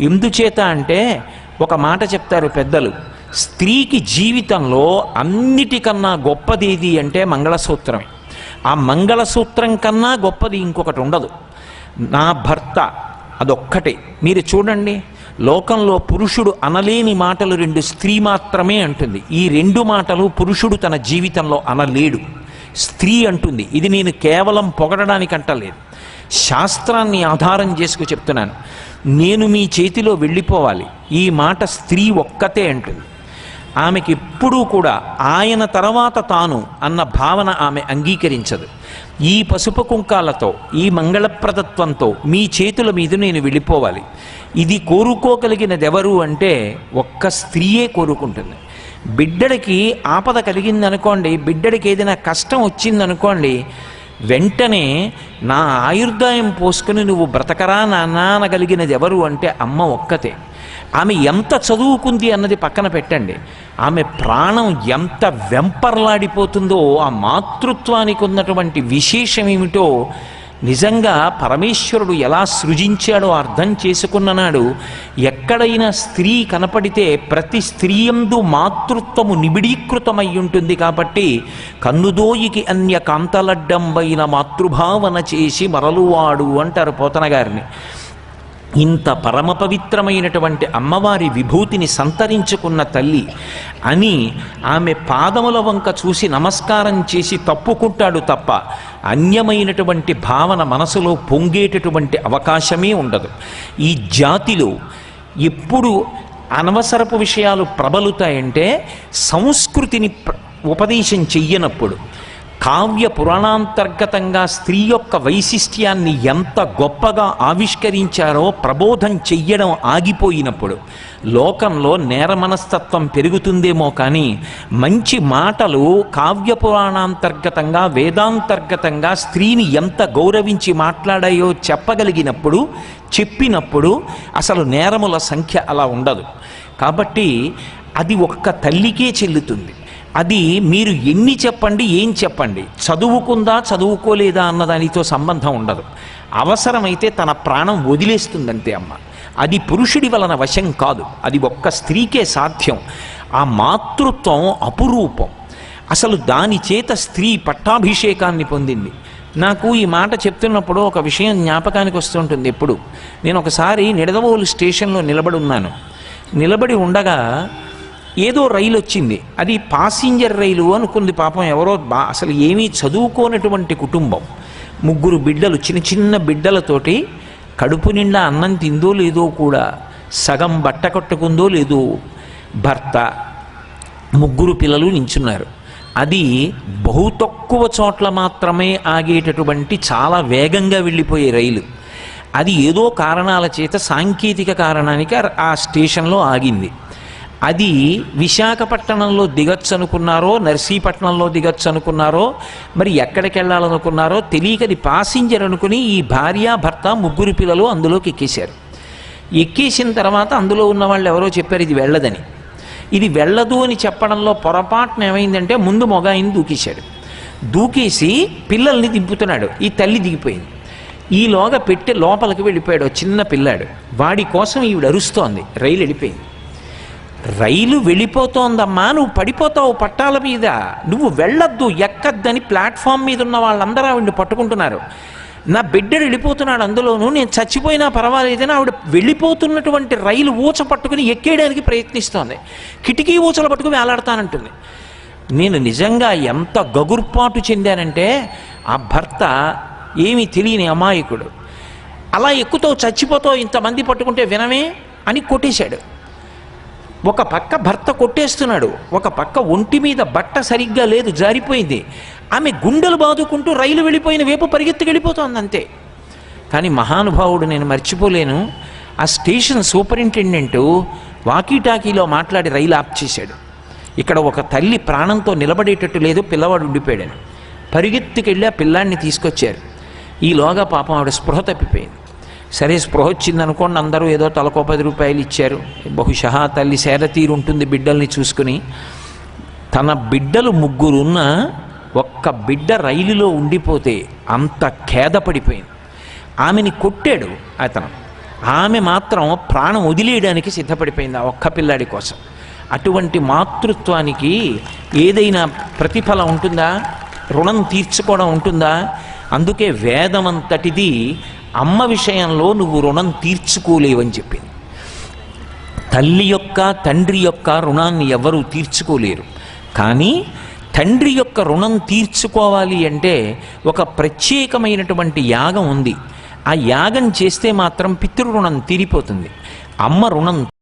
ఎందుచేత అంటే ఒక మాట చెప్తారు పెద్దలు స్త్రీకి జీవితంలో అన్నిటికన్నా గొప్పదేది అంటే మంగళసూత్రమే. ఆ మంగళసూత్రం కన్నా గొప్పది ఇంకొకటి ఉండదు. నా భర్త అదొక్కటే. మీరు చూడండి లోకంలో పురుషుడు అనలేని మాటలు రెండు స్త్రీ మాత్రమే అంటుంది. ఈ రెండు మాటలు పురుషుడు తన జీవితంలో అనలేడు. స్త్రీ అంటుంది. ఇది నేను కేవలం పొగడడానికి అంటలేదు శాస్త్రాన్ని ఆధారం చేసుకు చెప్తున్నాను. నేను మీ చేతిలో వెళ్ళిపోవాలి. ఈ మాట స్త్రీ ఒక్కతే అంటుంది. ఆమెకి ఎప్పుడూ కూడా ఆయన తర్వాత తాను అన్న భావన ఆమె అంగీకరించదు. ఈ పసుపు కుంకాలతో ఈ మంగళప్రదత్వంతో మీ చేతుల మీద నేను వెళ్ళిపోవాలి. ఇది కోరుకోగలిగినదెవరు అంటే ఒక్క స్త్రీయే కోరుకుంటుంది. బిడ్డడికి ఆపద కలిగిందనుకోండి బిడ్డడికి ఏదైనా కష్టం వచ్చిందనుకోండి వెంటనే నా ఆయుర్దాయం పోసుకుని నువ్వు బ్రతకరా నాన్న అనగలిగినది ఎవరు అంటే అమ్మ ఒక్కతే. ఆమె ఎంత చదువుకుంది అన్నది పక్కన పెట్టండి. ఆమె ప్రాణం ఎంత వెంపర్లాడిపోతుందో ఆ మాతృత్వానికి ఉన్నటువంటి విశేషం ఏమిటో నిజంగా పరమేశ్వరుడు ఎలా సృజించాడో అర్థం చేసుకున్న నాడు ఎక్కడైనా స్త్రీ కనపడితే ప్రతి స్త్రీయందు మాతృత్వము నిబిడీకృతమై ఉంటుంది కాబట్టి కన్నుదోయికి అన్య కాంతలడ్డంబైన మాతృభావన చేసి మరలువాడు అంటారు పోతన గారిని. ఇంత పరమ పవిత్రమైనటువంటి అమ్మవారి విభూతిని సంతరించుకున్న తల్లి అని ఆమె పాదముల వంక చూసి నమస్కారం చేసి తప్పుకుంటాడు తప్ప అన్యమైనటువంటి భావన మనసులో పొంగేటటువంటి అవకాశమే ఉండదు. ఈ జాతిలో ఎప్పుడు అనవసరపు విషయాలు ప్రబలుతాయంటే సంస్కృతిని ఉపదేశం చెయ్యనప్పుడు కావ్య పురాణాంతర్గతంగా స్త్రీ యొక్క వైశిష్ట్యాన్ని ఎంత గొప్పగా ఆవిష్కరించారో ప్రబోధం చెయ్యడం ఆగిపోయినప్పుడు లోకంలో నేర మనస్తత్వం పెరుగుతుందేమో కానీ మంచి మాటలు కావ్య పురాణాంతర్గతంగా వేదాంతర్గతంగా స్త్రీని ఎంత గౌరవించి మాట్లాడాయో చెప్పగలిగినప్పుడు చెప్పినప్పుడు అసలు నేరముల సంఖ్య అలా ఉండదు. కాబట్టి అది ఒక్క తల్లికే చెల్లుతుంది. అది మీరు ఎన్ని చెప్పండి ఏం చెప్పండి? చదువుకుందా చదువుకోలేదా అన్న దానితో సంబంధం ఉండదు. అవసరమైతే తన ప్రాణం వదిలేస్తుందంతే అమ్మ. అది పురుషుడి వలన వశం కాదు. అది ఒక్క స్త్రీకే సాధ్యం. ఆ మాతృత్వం అపురూపం. అసలు దాని చేత స్త్రీ పట్టాభిషేకాన్ని పొందింది. నాకు ఈ మాట చెప్తున్నప్పుడు ఒక విషయం జ్ఞాపకానికి వస్తుంటుంది ఎప్పుడు. నేను ఒకసారి నిడదవోలు స్టేషన్లో నిలబడి ఉన్నాను. నిలబడి ఉండగా ఏదో రైలు వచ్చింది. అది పాసింజర్ రైలు అనుకుంది పాపం ఎవరో బా అసలు ఏమీ చదువుకోనటువంటి కుటుంబం. ముగ్గురు బిడ్డలు చిన్న చిన్న బిడ్డలతోటి కడుపు నిండా అన్నం తిందో లేదో కూడా సగం బట్ట కట్టుకుందో లేదో భర్త ముగ్గురు పిల్లలు నించున్నారు. అది బహు తక్కువ చోట్ల మాత్రమే ఆగేటటువంటి చాలా వేగంగా వెళ్ళిపోయే రైలు. అది ఏదో కారణాల చేత సాంకేతిక కారణానికి ఆ- ఆ స్టేషన్లో ఆగింది. అది విశాఖపట్నంలో దిగచ్చు అనుకున్నారో నర్సీపట్నంలో దిగచ్చు అనుకున్నారో మరి ఎక్కడికి వెళ్ళాలనుకున్నారో తెలియకది పాసింజర్ అనుకుని ఈ భార్య భర్త ముగ్గురు పిల్లలు అందులోకి ఎక్కేశారు. ఎక్కేసిన తర్వాత అందులో ఉన్న వాళ్ళు ఎవరో చెప్పారు ఇది వెళ్ళదని. ఇది వెళ్ళదు అని చెప్పడంలో పొరపాటున ఏమైందంటే ముందు మొగాయిని దూకేశాడు. దూకేసి పిల్లల్ని దింపుతున్నాడు. ఈ తల్లి దిగిపోయింది. ఈలోగా పెట్టి లోపలికి వెళ్ళిపోయాడు చిన్న పిల్లాడు. వాడి కోసం ఈవిడ అరుస్తోంది. రైలు వెళ్ళిపోయింది. రైలు వెళ్ళిపోతోందమ్మా నువ్వు పడిపోతావు పట్టాల మీద. నువ్వు వెళ్ళొద్దు ఎక్కద్దని ప్లాట్ఫామ్ మీద ఉన్న వాళ్ళందరూ ఆవిడ పట్టుకుంటున్నారు. నా బిడ్డడు వెళ్ళిపోతున్నాడు అందులోనూ నేను చచ్చిపోయినా పర్వాలేదని ఆవిడ వెళ్ళిపోతున్నటువంటి రైలు ఊచ పట్టుకుని ఎక్కేయడానికి ప్రయత్నిస్తోంది. కిటికీ ఊచలు పట్టుకుని వేలాడతానంటుంది. నేను నిజంగా ఎంత గగుర్పాటు చెందానంటే ఆ భర్త ఏమీ తెలియని అమాయకుడు. అలా ఎక్కుతావు చచ్చిపోతావు ఇంతమంది పట్టుకుంటే వినమే అని కొట్టేశాడు. ఒక పక్క భర్త కొట్టేస్తున్నాడు ఒక పక్క ఒంటి మీద బట్ట సరిగ్గా లేదు జారిపోయింది. ఆమె గుండెలు బాదుకుంటూ రైలు వెళ్ళిపోయిన వేపు పరిగెత్తి వెళ్ళిపోతోంది అంతే కానీ మహానుభావుడు నేను మర్చిపోలేను ఆ స్టేషన్ సూపరింటెండెంట్ వాకీటాకీలో మాట్లాడి రైలు ఆప్ చేశాడు. ఇక్కడ ఒక తల్లి ప్రాణంతో నిలబడేటట్టు లేదు పిల్లవాడు ఉండిపోయాడని పరిగెత్తుకెళ్ళి ఆ పిల్లాడిని తీసుకొచ్చారు. ఈలోగా పాపం ఆవిడ స్పృహ తప్పిపోయింది. సరే స్పృహ వచ్చింది అనుకోండి అందరూ ఏదో తలకో పది రూపాయలు ఇచ్చారు. బహుశా తల్లి సేద తీరు ఉంటుంది బిడ్డల్ని చూసుకుని. తన బిడ్డలు ముగ్గురున్న ఒక్క బిడ్డ రైలులో ఉండిపోతే అంత ఖేద పడిపోయింది ఆమెని కొట్టాడు అతను. ఆమె మాత్రం ప్రాణం వదిలేయడానికి సిద్ధపడిపోయింది ఆ ఒక్క పిల్లాడి కోసం. అటువంటి మాతృత్వానికి ఏదైనా ప్రతిఫలం ఉంటుందా? రుణం తీర్చుకోవడం ఉంటుందా? అందుకే వేదమంతటిది అమ్మ విషయంలో నువ్వు రుణం తీర్చుకోలేవని చెప్పింది. తల్లి యొక్క తండ్రి యొక్క రుణాన్ని ఎవరూ తీర్చుకోలేరు. కానీ తండ్రి యొక్క రుణం తీర్చుకోవాలి అంటే ఒక ప్రత్యేకమైనటువంటి యాగం ఉంది. ఆ యాగం చేస్తే మాత్రం పితృ రుణం తీరిపోతుంది. అమ్మ రుణం